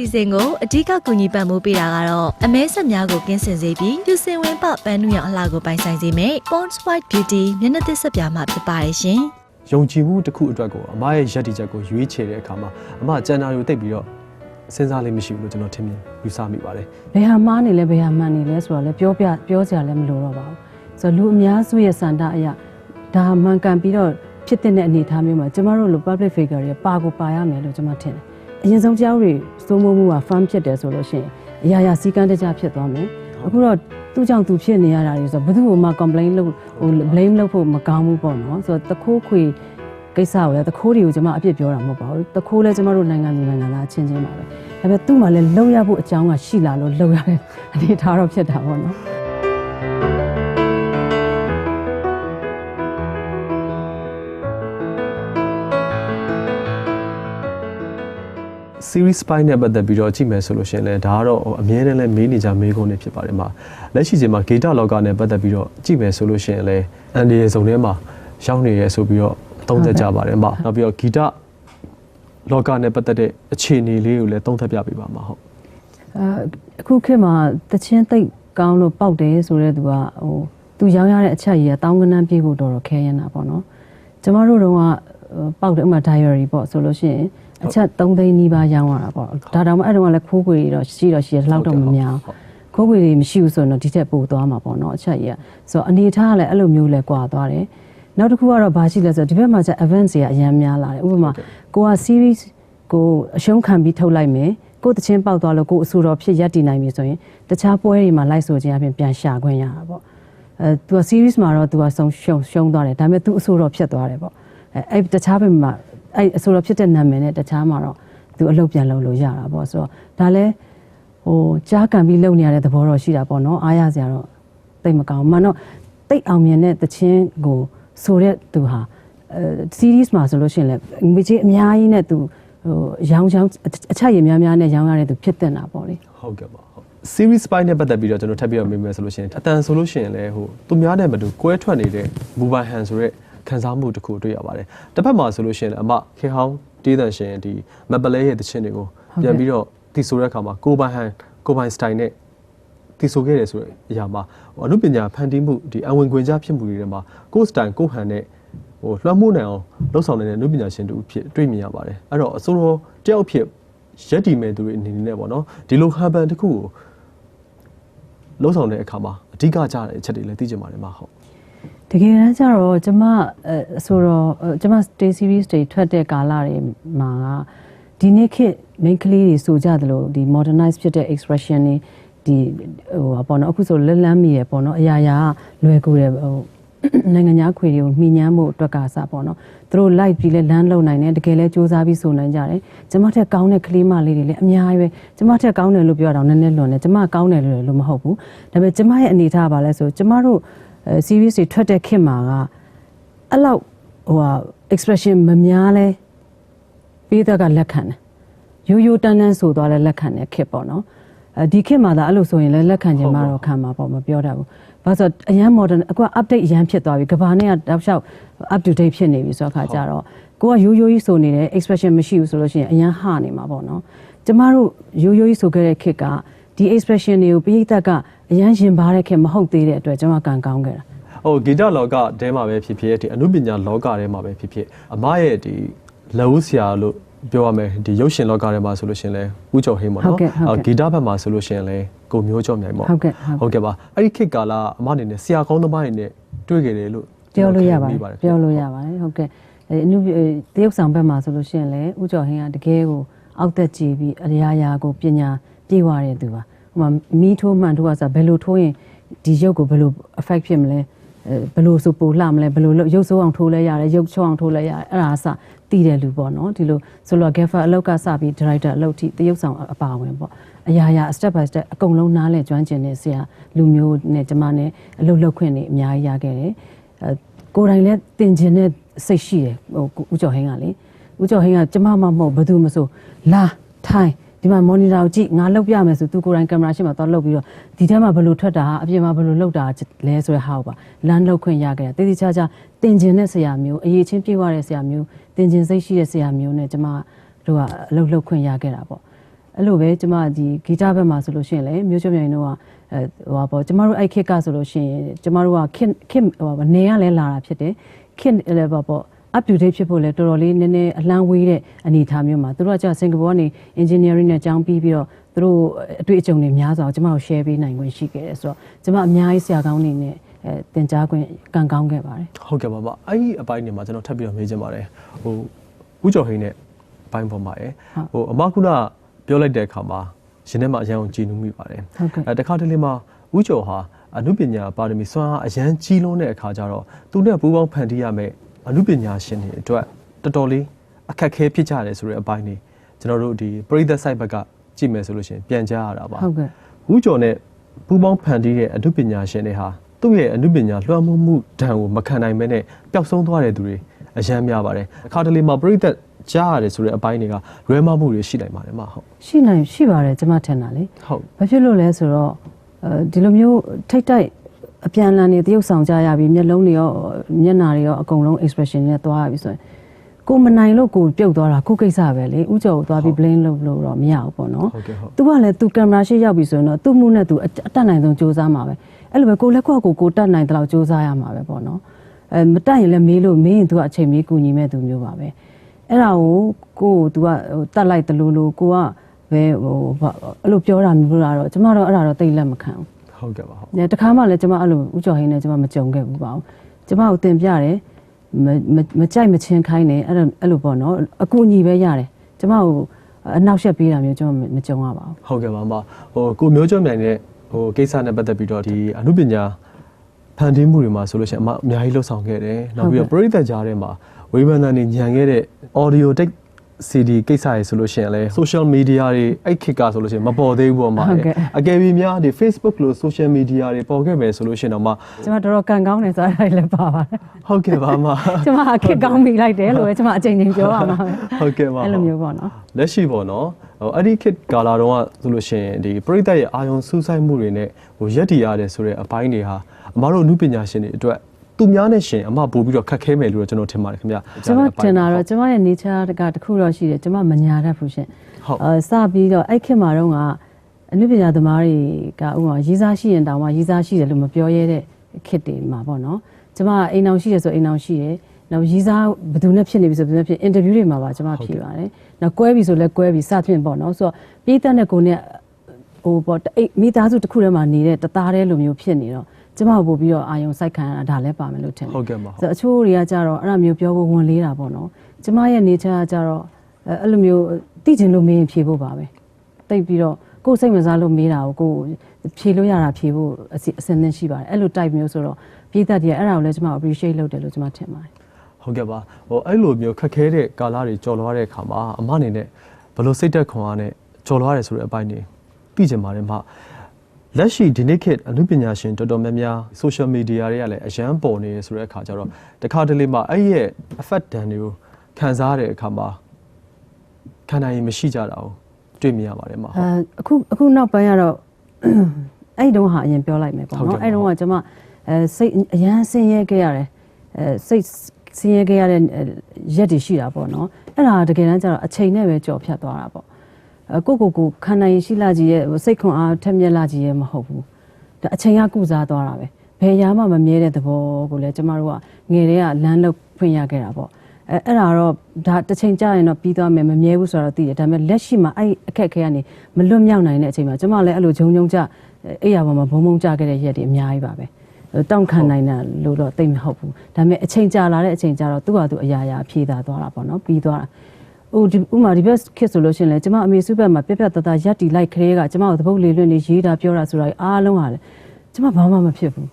စီစဉ်ကိုအဓိကကူညီပံ့ပိုးပေးတာကတော့အမဲဆက်များကိုကင်းစင်စေပြီးပြူစင်ဝင်ပပန်းနုရောင်အလှကိုပိုင်ဆိုင်စေမယ့် Pond's White Beauty မျက်နှာသစ်ဆက်ပြာမှဖြစ်ပါတယ်ရှင်ယုံကြည်မှုတစ်ခုအတွက်ကိုအမရဲ့ယက်တီချက်ကိုရွေးချယ်တဲ့အခါမှာအမကျန်တာကိုတိတ်ပြီးတော့စဉ်းစားလေးမရှိဘူးလို့ကျွန်တော်ထင်မြင်ယူဆမိပါတယ်ဘယ်ဟာမှားနေလဲဘယ်ဟာမှန်နေလဲဆိုတော့လည်းပြောပြပြောစရာလည်းမလိုတော့ပါဘူးဆိုတော့လူအများစုရဲ့စန္ဒအရာဒါမှန်ကန်ပြီးတော့ဖြစ်တဲ့အနေအထားမျိုးမှာကျမတို့လို public figure တွေပါကိုပါရမယ်လို့ကျမထင်တယ် အရင်ဆုံးကြောက်တွေစိုးမိုးမှုက firm ဖြစ်တယ်ဆိုလို့ရှိရင်အရာရာစီကံတကြဖြစ်သွားမယ်အခုတော့သူ့ကြောင့်သူဖြစ်နေရတာတွေဆိုတော့ဘယ်သူမှ complain လုပ်ဟို blame လုပ်ဖို့မကောင်းဘူးပေါ့နော်ဆိုတော့တခိုးခွေကိစ္စကိုလည်းတခိုးတွေကိုကျမအပြစ်ပြောတာမဟုတ်ပါဘူးတခိုးလည်းကျမတို့နိုင်ငံသူနိုင်ငံသားအချင်းချင်းပါပဲဒါပေမဲ့သူ့မှာလည်းလုံရဖို့အကြောင်းကရှိလာလို့လုံရတဲ့အနေအထားတော့ဖြစ်တာပေါ့နော် series spy နဲ့ပတ်သက်ပြီးတော့ကြည့်မယ်ဆိုလို့ရှိရင်လည်းဒါကတော့အမြဲတမ်းလည်းမေးနေကြမေးခွန်းတွေဖြစ်ပါတယ်မှာလက်ရှိချိန်မှာဂေတလောကနဲ့ပတ်သက်ပြီးတော့ကြည့်မယ်ဆိုလို့ရှိရင်လည်းအန်ဒီရဲ့ဇုံထဲမှာရောက်နေရဲဆိုပြီးတော့သုံးသက်ကြပါတယ်မှာနောက်ပြီးတော့ဂီတလောကနဲ့ပတ်သက်တဲ့အခြေအနေလေးကိုလည်းသုံးသပ်ပြပေးပါမှာဟုတ်အဲအခုခေတ်မှာတချင်းသိပ်ကောင်းလို့ပေါက်တယ်ဆိုတဲ့သူကဟိုသူရောင်းရတဲ့အချက်ကြီးကတောင်းကနန်းပြေးဖို့တော်တော်ခဲရင်တာပေါ့နော်ကျမတို့တော့က ပေါက်တယ်ဥပမာ diary ပေါ့ဆိုလို့ရှိရင်အချက်3သိန်းနီးပါးရောင်းရတာပေါ့ဒါတောင်မှအဲ့တုန်းကလည်းခိုးခွေတွေတော့ရှိတော့ရှိရလောက်တော့မများခိုးခွေတွေမရှိဘူးဆိုတော့ဒီထက်ပိုသွားမှာပေါ့နော်အချက်ကြီးကဆိုတော့အနေထားကလည်းအဲ့လိုမျိုးလဲကွာသွားတယ်နောက်တစ်ခုကတော့ဘာရှိလဲဆိုတော့ဒီဘက်မှာကျ event တွေကအများများလာတယ်ဥပမာကိုက series ကိုအရှုံးခံပြီးထုတ်လိုက်မယ်ကိုယ်တချင်းပေါက်သွားလို့ကိုယ်အဆူတော်ဖြစ်ရက်တည်နိုင်ပြီဆိုရင်တခြားပွဲတွေမှာလိုက်ဆိုခြင်းအပြင်ပြန်ရှာခွင့်ရတာပေါ့အဲ तू series မှာတော့ तू ကဆုံးရှုံးရှုံးသွားတယ်ဒါပေမဲ့ तू အဆူတော်ဖြစ်သွားတယ်ပေါ့ အဲအဲ့တခြားဘက်မှာအဲ့အဆူတော်ဖြစ်တဲ့နာမည်နဲ့တခြားမှာတော့ तू အလုပ်ပြန်လုပ်လို့ရတာပေါ့ဆိုတော့ဒါလည်းဟိုကြားကန်ပြီးလုပ်နေရတဲ့သဘောတော့ရှိတာပေါ့နော်အားရစရာတော့တိတ်မကောင်းဘူးမှန်တော့တိတ်အောင်မြင်တဲ့တချင်းကိုဆိုတဲ့သူဟာအဲ series မှာဆိုလို့ရှိရင်လည်းငွေကြီးအများကြီးနဲ့ तू ဟိုရောင်းချောင်းအချက်ရည်များများနဲ့ရောင်းရတဲ့သူဖြစ်တဲ့တာပေါ့လေဟုတ်ကဲ့ပါဟုတ် series spy နဲ့ပတ်သက်ပြီးတော့ကျွန်တော်ထပ်ပြီးတော့မေးမယ်ဆိုလို့ရှိရင်အတန်ဆိုလို့ရှိရင်လည်းဟိုသူများနဲ့မတူကွဲထွက်နေတဲ့ mobile hand ဆိုတဲ့ ခံစားမှုတစ်ခုတွေ့ရပါတယ်တစ်ဖက်မှာဆိုလို့ရှိရင်လည်းအမခေဟောင်းတေးတန်ရှင်ဒီမပလဲရဲ့တခြင်းတွေကိုပြန်ပြီးတော့တီဆိုတဲ့အခါမှာကိုပိုင်ဟန်ကိုပိုင်စတိုင်နဲ့တီဆိုခဲ့တယ်ဆိုတဲ့အရာမှာဟိုအမှုပညာဖန်တီးမှုဒီအဝင်ခွင်ကြားဖြစ်မှုတွေထဲမှာကိုစတိုင်ကိုဟန်နဲ့ဟိုလွှမ်းမိုးနိုင်အောင်လှုပ်ဆောင်နေတဲ့အမှုပညာရှင်တူဖြစ်တွေ့မြင်ရပါတယ်အဲ့တော့အစိုးရတယောက်ဖြစ်ရက်တီမဲ့သူတွေအနေနဲ့ပေါ့နော်ဒီလိုဟန်ပန်တစ်ခုကိုလှုပ်ဆောင်တဲ့အခါမှာအဓိကကြတဲ့အချက်တွေလည်းသိကြပါတယ်မှာဟုတ် တကယ်တမ်းကျတော့ကျမအဲဆိုတော့အဲကျမ stay series တွေထွက်တဲ့ကာလတွေမှာကဒီနေ့ခေတ် main ကလေးတွေဆိုကြသလိုဒီ modernize ဖြစ်တဲ့ expression တွေဒီဟိုပေါ့နော်အခုဆိုလက်လန်းမီရပေါ့နော်အရာရာကလွယ်ကူတယ်ဟိုနိုင်ငံသားခွေတွေကိုမှီညမ်းမှုအတွက်ကစပေါ့နော်သူတို့ live ပြီးလဲလမ်းလုံနိုင်တယ်တကယ်လဲစူးစမ်းပြီးဆိုနိုင်ကြတယ်ကျမထက်ကောင်းတဲ့ကလေးမလေးတွေလည်းအများကြီးပဲကျမထက်ကောင်းတယ်လို့ပြောတာတော့နည်းနည်းလွန်တယ်ကျမကောင်းတယ်လို့လည်းမဟုတ်ဘူးဒါပေမဲ့ကျမရဲ့အနေထားကဘာလဲဆိုကျမတို့အဲ series တွေထွက်တဲ့ခေတ်မှာကအဲ့လောက်ဟိုဟာ expression မများလဲပေးတဲ့ကလက်ခံတယ်ရိုးရိုးတန်းတန်းဆိုသွားလဲလက်ခံတဲ့ခေတ်ပေါ့နော်အဲဒီခေတ်မှာသာအဲ့လိုဆိုရင်လဲလက်ခံခြင်းမတော့ခံမှာပေါ့မပြောတတ်ဘူးဘာလို့ဆိုအရန် modern အခုက update အရန်ဖြစ်သွားပြီကဘာနဲ့ကတောက်လျှောက် up to date ဖြစ်နေပြီဆိုတော့ခါကြတော့ကိုကရိုးရိုးကြီးဆိုနေတယ် expression မရှိဘူးဆိုလို့ရှိရင်အရန်ဟနေမှာပေါ့နော်ကျမတို့ရိုးရိုးကြီးဆိုခဲ့တဲ့ခေတ်ကဒီ expression တွေကိုပိဋကတ်က အရန်ရင်ပါတဲ့ခေတ်မဟုတ်သေးတဲ့အတွက်ကျွန်မကန်ကောင်းခဲ့တာဟိုဂီတလောကတဲမှာပဲဖြစ်ဖြစ်ဒီအနုပညာလောကထဲမှာပဲဖြစ်ဖြစ်အမရဲ့ဒီလက်ဦးဆရာလို့ပြောရမယ်ဒီရုပ်ရှင်လောကထဲမှာဆိုလို့ရှိရင်လဲဦးကျော်ဟင်းပေါ့ဟုတ်နော်ကဲ့ဟုတ်ကဲ့ဂီတဘက်မှာဆိုလို့ရှိရင်လဲကိုမျိုးကျော်မြိုင်ပေါ့ဟုတ်ကဲ့ဟုတ်ဟုတ်ကဲ့ပါအဲ့ဒီခေတ်ကာလအမအနေနဲ့ဆရာကောင်းသမားတွေနဲ့တွေ့ခဲ့တယ်လို့ပြောလို့ရပါတယ်မိပြောလို့ရပါတယ်ဟုတ်ကဲ့အဲအနုပအဲတရုတ်ဆောင်ဘက်မှာဆိုလို့ရှိရင်လည်းဥကျော်ဟင်းကတကယ်ကိုအောက်သက်ကြည့်ပြီးအရာရာကိုပညာပြေဝတဲ့သူပါ ဟိုမှာမီးထိုးမှန်ထိုးကဆိုဘယ်လိုထိုးရင်ဒီရုပ်ကိုဘယ်လို effect ဖြစ်မလဲအဲဘယ်လိုဆိုပိုလှမလဲဘယ်လိုလုပ်ရုပ်ဆိုးအောင်ထိုးလဲရတယ်ရုပ်ချောအောင်ထိုးလဲရတယ်အဲ့ဒါအစတည်တယ်လူပေါ့နော်ဒီလိုဆိုတော့ gaffer အလောက်ကစပြီး director အလုပ်ထိတရုတ်ဆောင်အပါဝင်ပေါ့အရာရာ step by step အကုန်လုံးနားလဲကျွမ်းကျင်နေဆရာလူမျိုးနဲ့ကျမနဲ့အလုပ်လုပ်ခွင့်နေအများကြီးရခဲ့တယ်အဲကိုယ်တိုင်လည်းတင်ကျင်တဲ့စိတ်ရှိတယ်ဟိုကိုဦးကျော်ဟင်းကလေဦးကျော်ဟင်းကကျမမမဟုတ်ဘယ်သူမဆိုလာထိုင် ဒီမှာ monitor ကိုကြည့်ငါလောက်ပြမယ်ဆိုသူကိုယ်တိုင်ကင်မရာရှေ့မှာတော့လောက်ပြီးတော့ဒီထဲမှာဘယ်လိုထွက်တာအပြင်မှာဘယ်လိုလောက်တာလဲဆိုတဲ့ဟာကိုပါလမ်းလောက်ခွင့်ရခဲ့တာတေးသေးချာချာတင်ကျင်တဲ့ဆရာမျိုးအရေးချင်းပြေးသွားတဲ့ဆရာမျိုးတင်ကျင်စိတ်ရှိတဲ့ဆရာမျိုးနဲ့ကျမတို့ကအလုပ်လုပ်ခွင့်ရခဲ့တာပေါ့အဲ့လိုပဲကျမဒီဂီတဘက်မှာဆိုလို့ရှိရင်လေမျိုးချုံမြိုင်တို့ကအဲဟိုပါပေါ့ကျမတို့အဲ့ခစ်ကဆိုလို့ရှိရင်ကျမတို့ကခင်ခင်ဟိုပါနေရလဲလာတာဖြစ်တယ်ခင်လည်းပါပေါ့ up to date ဖြစ်ဖို့လဲတော်တော်လေးနည်းနည်းအလန်းဝေးတဲ့အနေအထားမျိုးမှာသူတို့ကကြာစင်ကာပူကနေ engineering နဲ့ကျောင်းပြီးပြီးတော့သူတို့အတွေ့အကြုံတွေများစွာကိုကျမတို့ share ပေးနိုင်ခွင့်ရှိခဲ့တယ်ဆိုတော့ကျမအများကြီးဆရာကောင်းနေနဲ့အဲသင်ကြားခွင့်ကံကောင်းခဲ့ပါတယ်ဟုတ်ကဲ့ပါပါအဲ့ဒီအပိုင်းတွေမှာကျွန်တော်ထပ်ပြီးတော့မေးချင်ပါတယ်ဟိုဦးကျော်ဟိန်းနဲ့ဘိုင်းပေါ်မှာရယ်ဟိုအမကုနာပြောလိုက်တဲ့အခါမှာရှင်ထဲမှာအရန်ကိုကြည်နူးမိပါတယ်ဟုတ်ကဲ့အဲတခါတလေမှာဦးကျော်ဟာအနုပညာပါရမီစွမ်းအားအရန်ကြီးလွန်းတဲ့အခါကျတော့သူနဲ့ပူးပေါင်းဖန်တီးရမယ် အနုပညာရှင်တွေအတွက်တော်တော်လေးအခက်အခဲဖြစ်ကြတယ်ဆိုတဲ့အပိုင်းတွေကျွန်တော်တို့ဒီပရိသတ် site ဘက်ကကြည့်မယ်ဆိုလို့ရှိရင်ပြန်ကြားရတာပါဟုတ်ကဲ့ဦးကျော်နဲ့ပူးပေါင်းဖန်တီးတဲ့အမှုပညာရှင်တွေဟာသူ့ရဲ့အမှုပညာလွှမ်းမိုးမှုဒဏ်ကိုမခံနိုင်မဲနဲ့ပျောက်ဆုံးသွားတဲ့သူတွေအယမ်းများပါတယ်အခါတလေမှာပြိသက်ကြားရတယ်ဆိုတဲ့အပိုင်းတွေကလွဲမှားမှုတွေရှိနိုင်ပါတယ်မဟုတ်ရှိနိုင်ရှိပါတယ်ကျမထင်တာလေဟုတ်ဘာဖြစ်လို့လဲဆိုတော့အဲဒီလိုမျိုးထိတ်တိုက် အပြန်အလှန်နေတရုပ်ဆောင်ကြရပြီးမျက်လုံးတွေရောမျက်နှာတွေရောအကုန်လုံး expression နဲ့သွားရပြီဆိုရင်ကိုမနိုင်လို့ကိုပြုတ်သွားတာကိုကိစ္စပဲလေဥကြော်ကိုသွားပြီး blame လုပ်လို့တော့မရဘူးပေါ့နော်ဟုတ်ကဲ့ဟုတ်သူကလည်းသူကင်မရာရှိရောက်ပြီဆိုရင်တော့သူ့မှုနဲ့သူအအတတ်နိုင်ဆုံးစူးစမ်းမှာပဲအဲ့လိုပဲကိုလက်ခွက်ကိုကိုတတ်နိုင်တဲ့လောက်စူးစမ်းရမှာပဲပေါ့နော်အဲမတတ်ရင်လည်းမေးလို့မေးရင်သူကအချိန်မေးကူညီမဲ့သူမျိုးပါပဲအဲ့ဒါကိုကိုကို तू ကဟိုတတ်လိုက်တလို့လို့ကိုကပဲဟိုဘာအဲ့လိုပြောတာမျိုးလာတော့ကျမတော့အဲ့ဒါတော့တိတ်လက်မခံဘူး ဟုတ်ကဲ့ပါဟုတ်။ညတခါမှလည်းကျမအဲ့လိုဥကျော်ဟင်းနဲ့ကျမမကြုံခဲ့ဘူးပါဘူး။ကျမကိုတင်ပြတယ်မမမကြိုက်မချင်းခိုင်းတယ်အဲ့လိုအဲ့လိုပေါ့နော်အကူအညီပဲရတယ်။ကျမကိုအနောက်ရှက်ပေးတာမျိုးကျမမကြုံရပါဘူးဟုတ်ကဲ့ပါမဟိုကိုမျိုးကျော်မြိုင်နဲ့ဟိုကိစ္စနဲ့ပတ်သက်ပြီးတော့ဒီအမှုပညာဖန်တီးမှုတွေမှာဆိုလို့ရှိရင်အမအများကြီးလှုပ်ဆောင်ခဲ့တယ်နောက်ပြီးတော့ပြိသက်ကြားထဲမှာဝေဖန်တန်တွေညံခဲ့တဲ့ audio take CD ကိစ္စရေဆိုလို့ရှိရင်လဲ social media တွေအဲ့ခေတ်ကဆိုလို့ရှိရင်မပေါ်သေးဘူးပေါ့မှာဟုတ်ကဲ့အကယ်၍များဒီ Facebook လို့ social media တွေပေါ်ခဲ့မယ်ဆိုလို့ရှိရင်တော့မှ။ကျမတော်တော်ကံကောင်းတယ်ဆိုတာလည်းပါပါတယ်ဟုတ်ကဲ့ပါမ။ကျမအခက်ကောင်းမိလိုက်တယ်လို့ပဲကျမအချိန်ချင်းပြောရမှာပဲဟုတ်ကဲ့ပါ။အဲ့လိုမျိုးပေါ့နော်လက်ရှိပေါ့နော်ဟိုအဲ့ဒီခေတ်ကာလာတော့ကဆိုလို့ရှိရင်ဒီပရိသတ်ရဲ့အာယုံစူးစိုက်မှုတွေနဲ့ဟိုရက်တည်ရတယ်ဆိုတဲ့အပိုင်းတွေဟာအမတို့အမှုပညာရှင်တွေအတွက် သူများနဲ့ရှင်အမပို့ပြီးတော့ခက်ခဲမယ်လို့တော့ကျွန်တော်ထင်ပါတယ်ခင်ဗျာ။ကျမတင်တာတော့ကျမရဲ့ nature တကတစ်ခုတော့ရှိတယ်ကျမမညာတတ်ဘူးရှင်ဟုတ်အဲစပြီးတော့အဲ့ခေတ်မှာတော့ကအနုပညာသမားတွေကဥပမာရေးစားရှိရင်တောင်မှရေးစားရှိတယ်လို့မပြောရဲတဲ့ခေတ်တွေမှာပေါ့နော်ကျမအိမ်အောင်ရှိတယ်ဆိုအိမ်အောင်ရှိတယ်နောက်ရေးစားဘယ်သူနဲ့ဖြစ်နေပြီဆိုဘယ်သူနဲ့ဖြစ်အင်တာဗျူးတွေမှာပါကျမဖြေပါတယ်နောက်ကွဲပြီဆိုလဲကွဲပြီစသဖြင့်ပေါ့နော်ဆိုတော့ပြည်သက်တဲ့ကိုနဲ့ဟိုပေါ့အိမ်မိသားစုတစ်ခုထဲမှာနေတဲ့တသားတည်းလိုမျိုးဖြစ်နေတော့ ကျမပို့ပြီးတော့အာယုံစိုက်ခံရတာဒါလည်းပါမယ်လို့ထင်တယ်ဟုတ်ကဲ့ပါဆိုတော့အချို့တွေကကြတော့အဲ့လိုမျိုးပြောဖို့ဝန်လေးတာပေါ့နော်ကျမရဲ့ nature ကကြတော့အဲအဲ့လိုမျိုးသိချင်လို့မေးရင်ဖြေဖို့ပါပဲတိတ်ပြီးတော့ကိုယ်စိတ်ဝင်စားလို့မေးတာကိုကိုယ်ဖြေလို့ရတာဖြေဖို့အစီအစင်းသင်းရှိပါတယ်အဲ့လို type မျိုးဆိုတော့ပြည်သက်တွေကအဲ့ဒါကိုလည်းကျမ appreciate လုပ်တယ်လို့ကျမထင်ပါတယ်ဟုတ်ကဲ့ပါဟိုအဲ့လိုမျိုးခက်ခဲတဲ့ကာလတွေကြော်လွားတဲ့အခါမှာအမအနေနဲ့ဘယ်လိုစိတ်သက်ခွန်အားနဲ့ကြော်လွားတယ်ဆိုတဲ့အပိုင်းတွေသိချင်ပါတယ်မ လက်ရှိဒီနေ့ခေတ်အမှုပညာရှင်တော်တော်များများ social media တွေကလည်းအရန်ပေါ်နေရဆိုတဲ့အခါကျတော့တခါတလေမှာအဲ့ရဲ့ effect တန်တွေကိုခံစားရတဲ့အခါမှာခံနိုင်ရင်မရှိကြတာကိုတွေ့မြင်ရပါတယ်မဟုတ်အဲအခုအခုနောက်ပိုင်းကတော့အဲ့ဒီတုန်းကဟာအရင်ပြောလိုက်မယ်ပေါ့ဟုတ်ကဲ့နော်အဲ့ဒီတုန်းကကျမအဲစိတ်အရန်ဆင်းရဲခဲ့ရတယ်အဲစိတ်ဆင်းရဲခဲ့ရတဲ့အဲရက်တွေရှိတာပေါ့နော်အဲ့ဒါတကယ်တမ်းကျတော့အချိန်နဲ့ပဲကြော်ဖြတ်သွားတာပေါ့အဲ ကိုကိုကိုခန္ဓာရင်ရှိလာကြီးရဲ့စိတ်ခွန်အားထက်မြက်လာကြီးရဲ့မဟုတ်ဘူးဒါအချိန်ကကုစားသွားတာပဲဘယ်ရာမှမမြဲတဲ့သဘောကိုလည်းကျမတို့ကငယ်တည်းကလမ်းလောက်ဖွင့်ရခဲ့တာပေါ့အဲအဲ့ဒါတော့ဒါတစ်ချိန်ကြာရင်တော့ပြီးသွားမယ်မမြဲဘူးဆိုတော့သိတယ်ဒါပေမဲ့လက်ရှိမှာအဲ့အခက်အခဲကနေမလွတ်မြောက်နိုင်တဲ့အချိန်မှာကျမလည်းအဲ့လိုဂျုံဂျုံကြအဲ့ရပေါ်မှာဘုံဘုံကြခဲ့တဲ့ရက်တွေအများကြီးပါပဲအဲ့တောင့်ခံနိုင်တာလို့တော့သိမဟုတ်ဘူးဒါပေမဲ့အချိန်ကြာလာတဲ့အချိန်ကြာတော့သူ့ဟာသူအရာရာဖြေတာသွားတာပေါ့နော်ပြီးသွားတာ ဟိုဒီဥမာဒီဘက်ခစ်ဆိုလို့ရှိရင်လေကျမအမေစုဘက်မှာပြက်ပြက်တသားရက်တီလိုက်ခရဲကကျမကိုသပုတ်လေလွင့်နေရေးတာပြောတာဆိုတာအားလုံးဟာလေကျမဘာမှမဖြစ်ဘူး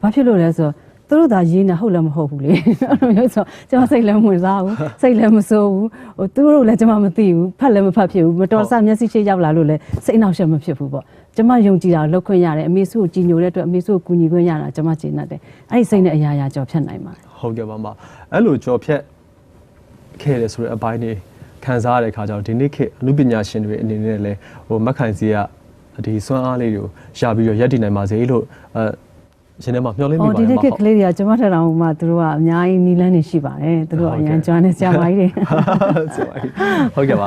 ဘာဖြစ်လို့လဲဆိုတော့သူတို့သာရေးနေဟုတ်လည်းမဟုတ်ဘူးလေအဲ့လိုမျိုးဆိုကျွန်မစိတ်လည်းမဝင်စားဘူးစိတ်လည်းမဆိုးဘူးဟိုသူတို့လည်းကျွန်မမသိဘူးဖတ်လည်းမဖတ်ဖြစ်ဘူးမတော်ဆမျက်စိရှိရောက်လာလို့လည်းစိတ်နှောက်ယှက်မဖြစ်ဘူးပေါ့ကျွန်မယုံကြည်တာကိုလောက်ခွင့်ရတယ်အမေစုကိုကြည်ညိုတဲ့အတွက်အမေစုကိုကူညီခွင့်ရတာကျွန်မကျေနပ်တယ်အဲ့ဒီစိတ်နဲ့အရာရာကြော်ဖြတ်နိုင်ပါတယ်ဟုတ်ကဲ့ပါမအဲ့လိုကြော်ဖြတ်ခဲ့တယ်ဆိုတဲ့အပိုင်းတွေ ခံစားရတဲ့အခါကျတော့ဒီနေ့ခေတ်အမှုပညာရှင်တွေအနေနဲ့လည်းဟိုမက်ခိုင်စီကဒီစွမ်းအားလေးတွေကိုရပြီးတော့ရက်တည်နိုင်ပါစေလို့အဲရှင်ထဲမှာမျှော်လင့်မိအော်ပါတဒီယ်နေ့မခေဟုတ်တ်ကလေးတွေကကျွန်မထက်တောင်မှသူတို့ကအများကြီးနီလန်းနေရှိပါတယ်သူတို့ကအရန်ကျွမ်းနေဆရာမကြီးတွေဆိုပါဟုတ်ကဲ့ပါ